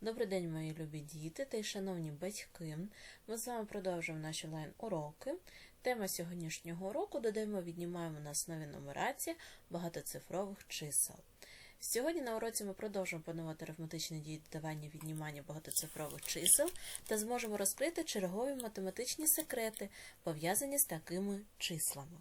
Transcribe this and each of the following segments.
Добрий день, мої любі діти та й шановні батьки. Ми з вами продовжуємо наші онлайн-уроки. Тема сьогоднішнього уроку додаємо, віднімаємо на основі нумерації багатоцифрових чисел. Сьогодні на уроці ми продовжуємо панувати арифметичні дії додавання віднімання багатоцифрових чисел та зможемо розкрити чергові математичні секрети, пов'язані з такими числами.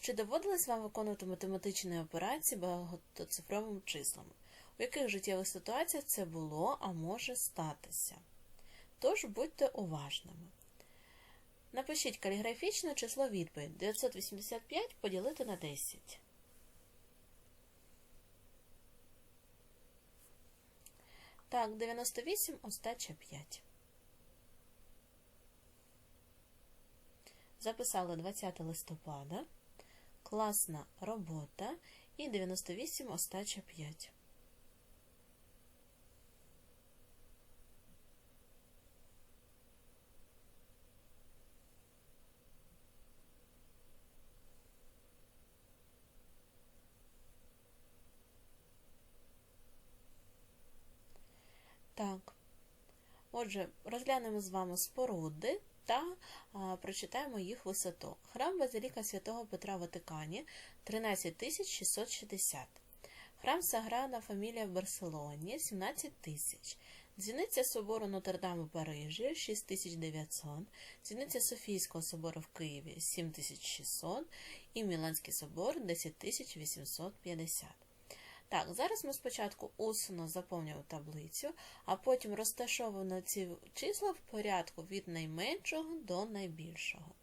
Чи доводилось вам виконувати математичні операції багатоцифровими числами? У яких життєвих ситуаціях це було, а може статися? Тож будьте уважними. Напишіть каліграфічно число відповідь 985 поділити на 10. Так, 98 остача 5. Записали 20 листопада. Класна робота і 98 остача 5. Так. Отже, розглянемо з вами споруди та а, прочитаємо їх висоту. Храм Базиліка святого Петра в Ватикані 13660. Храм Саграда Фамілія в Барселоні 17 тисяч. Дзвіниця собору Нотр-Дам у Парижі 6900, дзвіниця Софійського собору в Києві 7600 і Міланський собор 10850. Так, зараз ми спочатку усно заповнюємо таблицю, а потім розташовуємо ці числа в порядку від найменшого до найбільшого.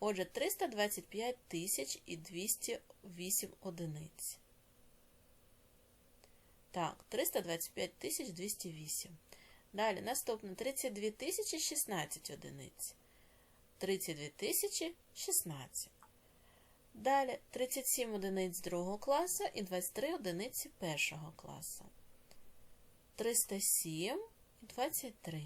Отже, 325 тисяч і 208 одиниць. Так, 325 тисяч 208. Далі наступне 32 тисячі 16 одиниць. 32 тисячі 16. Далі 37 одиниць другого класу і 23 одиниці першого класу. 307 і 23.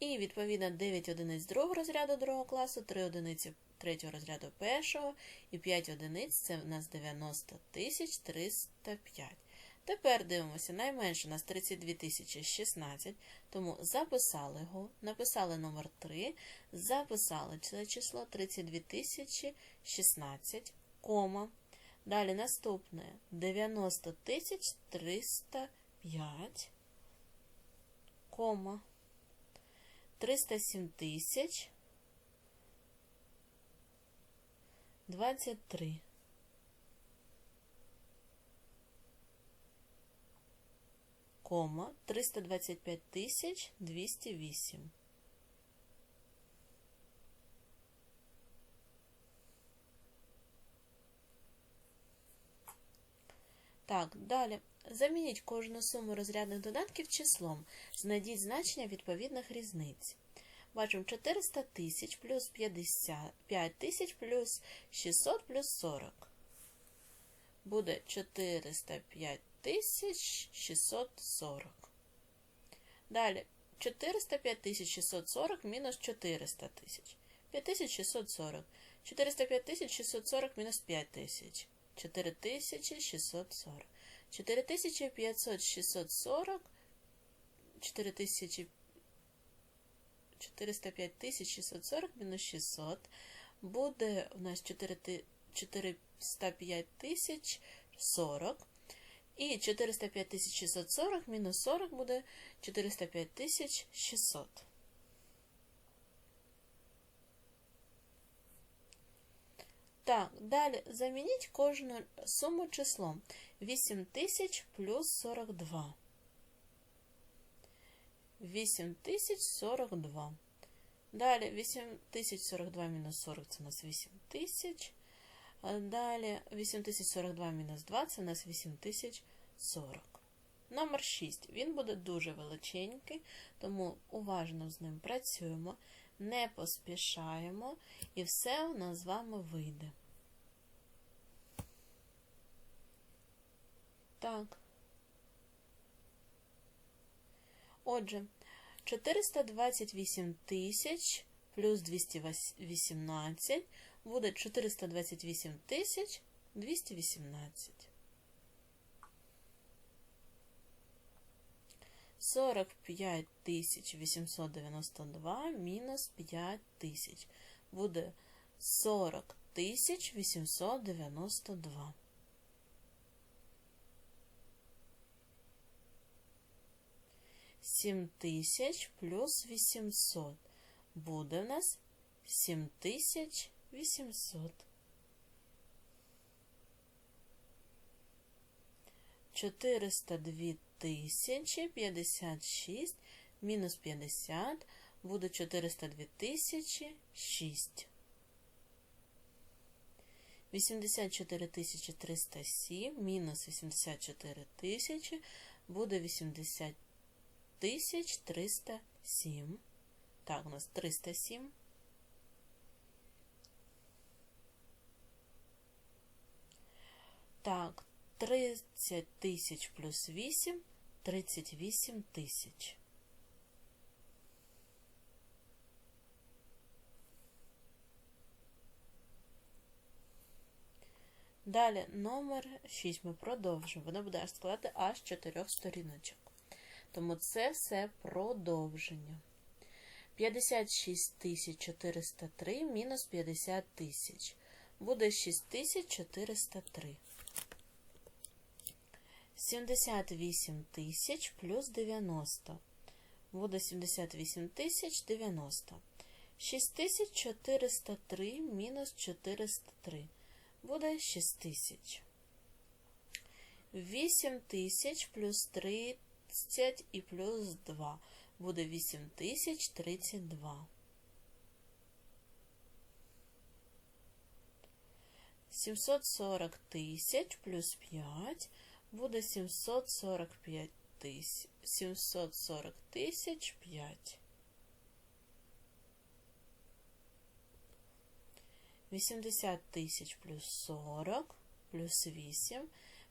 І, відповідно, 9 одиниць другого розряду другого класу, 3 одиниці третього розряду першого і 5 одиниць це в нас 90 тисяч 305. Тепер дивимося, найменше у нас 32 тисячі 16, тому записали його, написали номер 3, записали це число 32 тисячі 16, кома. Далі наступне 90 тисяч 305, кома. 307 тисяч 23. Кома 325 тисяч 208. Так, далі. Замініть кожну суму розрядних додатків числом. Знайдіть значення відповідних різниць. Бачимо 400 тисяч плюс 55 тисяч плюс 600 плюс 40. Буде 405 640. Далі 405 640 мінус 400 тисяч. 5640. 405 640 мінус 5000. 4640. 4500 640. 4000 405 640 мінус 600. Буде у нас 405 тисяч 40. І 405 640 мінус 40 буде 405 600. Так, далі замініть кожну суму числом 8000 плюс 42. 8042. Далі 8042 мінус 40 це у нас 8000. Далі 8042 мінус 2 це у нас 8040. Номер 6. Він буде дуже величенький, тому уважно з ним працюємо, не поспішаємо, і все у нас з вами вийде. Так. Отже, 428 тисяч плюс 218 буде 428 тисяч 218. 45 тисяч 892 мінус 5 тисяч. Буде 40 тисяч 892. Сім тисяч плюс 800. Буде в нас 7800. 402 тисячі 56 мінус 50 буде 402 тисячі 6. 84 тисячі 307 мінус 84 тисячі буде 80 тисяч 307. Так, у нас 307. Так, 30 тисяч плюс 8 – 38 тисяч. Далі номер 6 ми продовжуємо. Воно буде аж складати аж 4 сторіночок. Тому це все продовження. 56 403 мінус 50 тисяч. Буде 6403. 78 тисяч плюс 90. Буде 78 тисяч 90. 6403 мінус 403. Буде 6 тисяч. 8 тисяч плюс 30 і плюс 2. Буде 8 тисяч 32. 740 тисяч плюс 5 буде 745 тисяч 740 тисяч 5. 80 тисяч плюс 40 плюс 8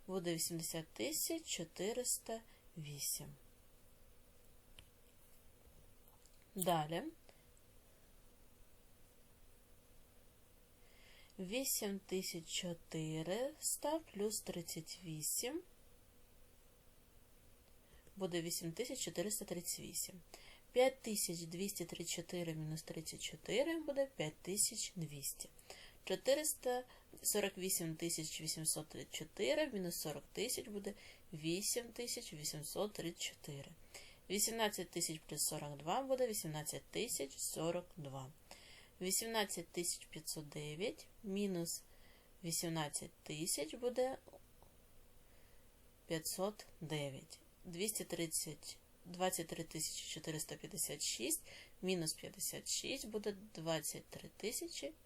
буде 80 тисяч 408. Далі 8400 плюс 38 буде 8438. 5234 мінус 34 буде 5200. 448 834 мінус 40 тисяч буде 8834. 18 тисяч плюс 42 буде 18 тисяч 42. 18 509 мінус 18 тисяч буде 509. 230, 23 456 мінус 56 буде 23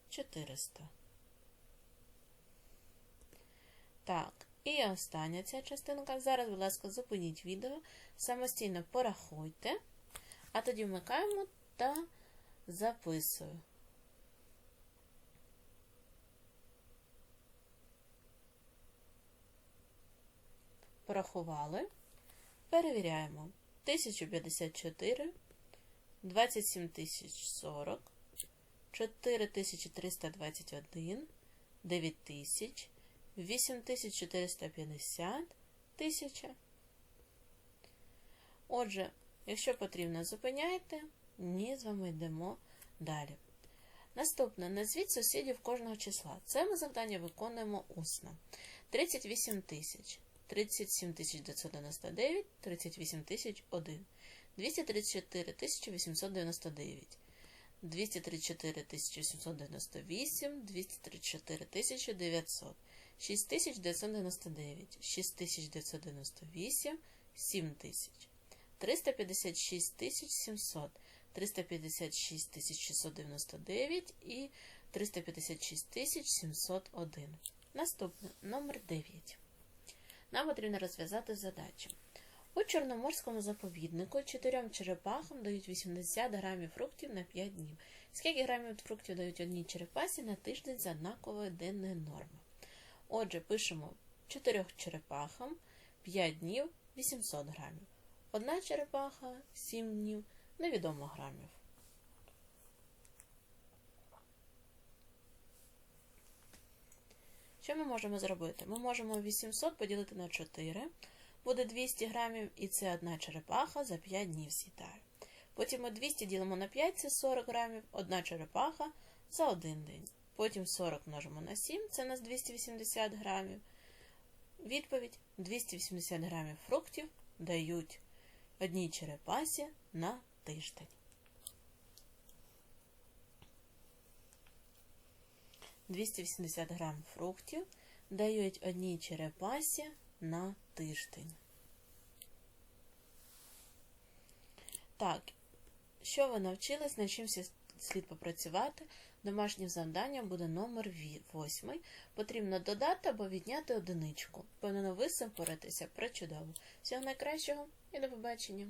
400. Так, і остання ця частинка. Зараз, будь ласка, зупиніть відео, самостійно порахуйте, а тоді вмикаємо та записую. Порахували. Перевіряємо. 1054, 27 040, 4321, 9000, 8450, 1000. Отже, якщо потрібно, зупиняйте, ні, з вами йдемо далі. Наступне, назвіть сусідів кожного числа. Це ми завдання виконуємо усно. 38 тисяч. 37 999, 38 001, 234 899, 234 898, 234 900, 6999, 6998, 7000, 356 700, 356 699 і 356 701. Наступне. Номер 9. Нам потрібно розв'язати задачу. У Чорноморському заповіднику чотирьом черепахам дають 80 грамів фруктів на 5 днів. Скільки грамів фруктів дають одній черепасі на тиждень за однаковою денною нормою? Отже, пишемо 4 черепахам 5 днів 800 грамів. Одна черепаха 7 днів невідомо грамів. Що ми можемо зробити? Ми можемо 800 поділити на 4, буде 200 грамів, і це одна черепаха за 5 днів з'їдає. Потім ми 200 ділимо на 5, це 40 грамів, одна черепаха за один день. Потім 40 множимо на 7, це у нас 280 грамів. Відповідь 280 грамів фруктів дають одній черепасі на тиждень. «280 грам фруктів дають одній черепасі на тиждень. Так, що ви навчились, над чим слід попрацювати? Домашнім завданням буде номер 8. Потрібно додати або відняти одиничку. Впевнено, ви з цим впоратеся причудово. Всього найкращого і до побачення!